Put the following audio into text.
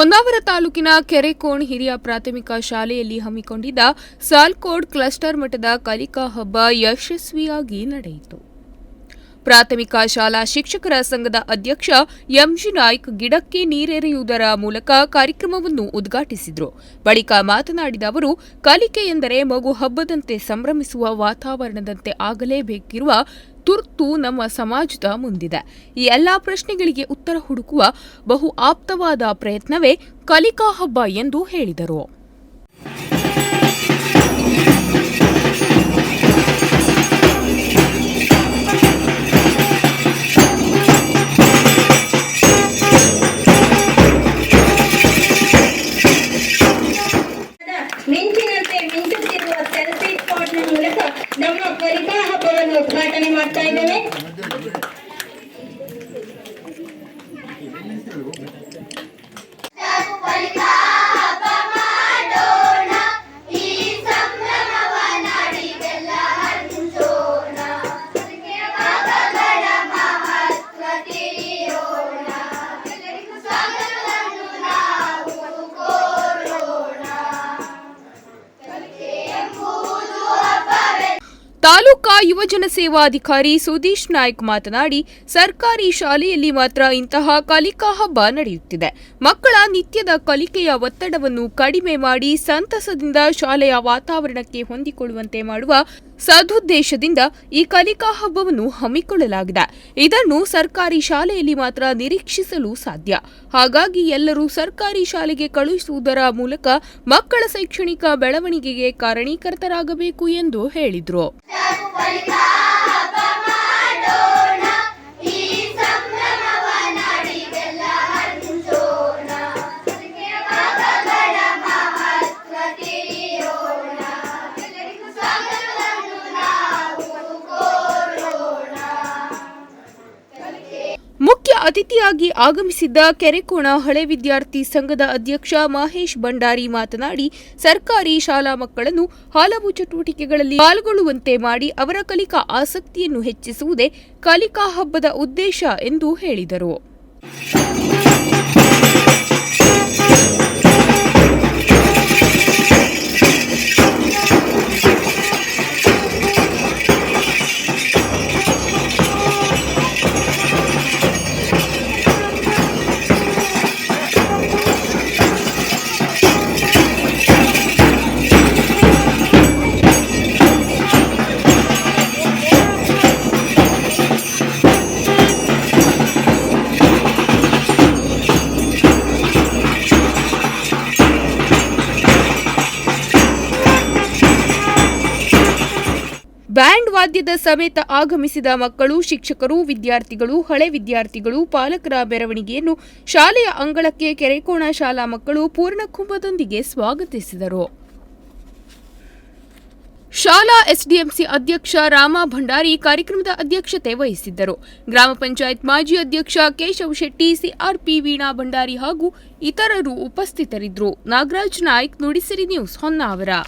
ಹೊನ್ನಾವರ ತಾಲೂಕಿನ ಕೆರೆಕೋಣ್ ಹಿರಿಯ ಪ್ರಾಥಮಿಕ ಶಾಲೆಯಲ್ಲಿ ಹಮ್ಮಿಕೊಂಡಿದ್ದ ಸಾಲ್ಕೋಡ್ ಕ್ಲಸ್ಟರ್ ಮಟ್ಟದ ಕಲಿಕಾ ಹಬ್ಬ ಯಶಸ್ವಿಯಾಗಿ ನಡೆಯಿತು. ಪ್ರಾಥಮಿಕ ಶಾಲಾ ಶಿಕ್ಷಕರ ಸಂಘದ ಅಧ್ಯಕ್ಷ ಎಂಜಿ ನಾಯ್ಕ್ ಗಿಡಕ್ಕೆ ನೀರೆರೆಯುವುದರ ಮೂಲಕ ಕಾರ್ಯಕ್ರಮವನ್ನು ಉದ್ಘಾಟಿಸಿದರು. ಬಳಿಕ ಮಾತನಾಡಿದ ಅವರು, ಕಲಿಕೆ ಎಂದರೆ ಮಗು ಹಬ್ಬದಂತೆ ಸಂಭ್ರಮಿಸುವ ವಾತಾವರಣದಂತೆ ಆಗಲೇಬೇಕಿರುವ ತುರ್ತು ನಮ್ಮ ಸಮಾಜದ ಮುಂದಿದೆ. ಈ ಎಲ್ಲ ಪ್ರಶ್ನೆಗಳಿಗೆ ಉತ್ತರ ಹುಡುಕುವ ಬಹು ಆಪ್ತವಾದ ಪ್ರಯತ್ನವೇ ಕಲಿಕಾ ಹಬ್ಬ ಎಂದು ಹೇಳಿದರು. もったいぶね。ತಾಲೂಕಾ ಯುವಜನ ಸೇವಾಧಿಕಾರಿ ಸುದೀಶ್ ನಾಯ್ಕ್ ಮಾತನಾಡಿ, ಸರ್ಕಾರಿ ಶಾಲೆಯಲ್ಲಿ ಮಾತ್ರ ಇಂತಹ ಕಲಿಕಾ ಹಬ್ಬ ನಡೆಯುತ್ತಿದೆ. ಮಕ್ಕಳ ನಿತ್ಯದ ಕಲಿಕೆಯ ಒತ್ತಡವನ್ನು ಕಡಿಮೆ ಮಾಡಿ ಸಂತಸದಿಂದ ಶಾಲೆಯ ವಾತಾವರಣಕ್ಕೆ ಹೊಂದಿಕೊಳ್ಳುವಂತೆ ಮಾಡುವ ಸದುದ್ದೇಶದಿಂದ ಈ ಕಲಿಕಾ ಹಬ್ಬವನ್ನು ಹಮ್ಮಿಕೊಳ್ಳಲಾಗಿದೆ. ಇದನ್ನು ಸರ್ಕಾರಿ ಶಾಲೆಯಲ್ಲಿ ಮಾತ್ರ ನಿರೀಕ್ಷಿಸಲು ಸಾಧ್ಯ. ಹಾಗಾಗಿ ಎಲ್ಲರೂ ಸರ್ಕಾರಿ ಶಾಲೆಗೆ ಕಳುಹಿಸುವುದರ ಮೂಲಕ ಮಕ್ಕಳ ಶೈಕ್ಷಣಿಕ ಬೆಳವಣಿಗೆಗೆ ಕಾರಣೀಕರ್ತರಾಗಬೇಕು ಎಂದು ಹೇಳಿದರು. ಅತಿಥಿಯಾಗಿ ಆಗಮಿಸಿದ್ದ ಕೆರೆಕೋಣ ಹಳೆ ವಿದ್ಯಾರ್ಥಿ ಸಂಘದ ಅಧ್ಯಕ್ಷ ಮಹೇಶ್ ಭಂಡಾರಿ ಮಾತನಾಡಿ, ಸರ್ಕಾರಿ ಶಾಲಾ ಮಕ್ಕಳನ್ನು ಹಲವು ಚಟುವಟಿಕೆಗಳಲ್ಲಿ ಪಾಲ್ಗೊಳ್ಳುವಂತೆ ಮಾಡಿ ಅವರ ಕಲಿಕಾ ಆಸಕ್ತಿಯನ್ನು ಹೆಚ್ಚಿಸುವುದೇ ಕಲಿಕಾ ಹಬ್ಬದ ಉದ್ದೇಶ ಎಂದು ಹೇಳಿದರು. ವಾದ್ಯದ ಸಮೇತ ಆಗಮಿಸಿದ ಮಕ್ಕಳು, ಶಿಕ್ಷಕರು, ವಿದ್ಯಾರ್ಥಿಗಳು, ಹಳೆ ವಿದ್ಯಾರ್ಥಿಗಳು, ಪಾಲಕರ ಮೆರವಣಿಗೆಯನ್ನು ಶಾಲೆಯ ಅಂಗಳಕ್ಕೆ ಕೆರೆಕೋಣ ಶಾಲಾ ಮಕ್ಕಳು ಪೂರ್ಣಕುಂಭದೊಂದಿಗೆ ಸ್ವಾಗತಿಸಿದರು. ಶಾಲಾ ಎಸ್ಡಿಎಂಸಿ ಅಧ್ಯಕ್ಷ ರಾಮ ಭಂಡಾರಿ ಕಾರ್ಯಕ್ರಮದ ಅಧ್ಯಕ್ಷತೆ ವಹಿಸಿದ್ದರು. ಗ್ರಾಮ ಪಂಚಾಯತ್ ಮಾಜಿ ಅಧ್ಯಕ್ಷ ಕೇಶವ್ ಶೆಟ್ಟಿ, ಸಿಆರ್ಪಿ ವೀಣಾ ಭಂಡಾರಿ ಹಾಗೂ ಇತರರು ಉಪಸ್ಥಿತರಿದ್ದರು. ನಾಗರಾಜ್ ನಾಯ್ಕ್, ನುಡಿಸಿರಿ ನ್ಯೂಸ್ ಹೊನ್ನಾವರ.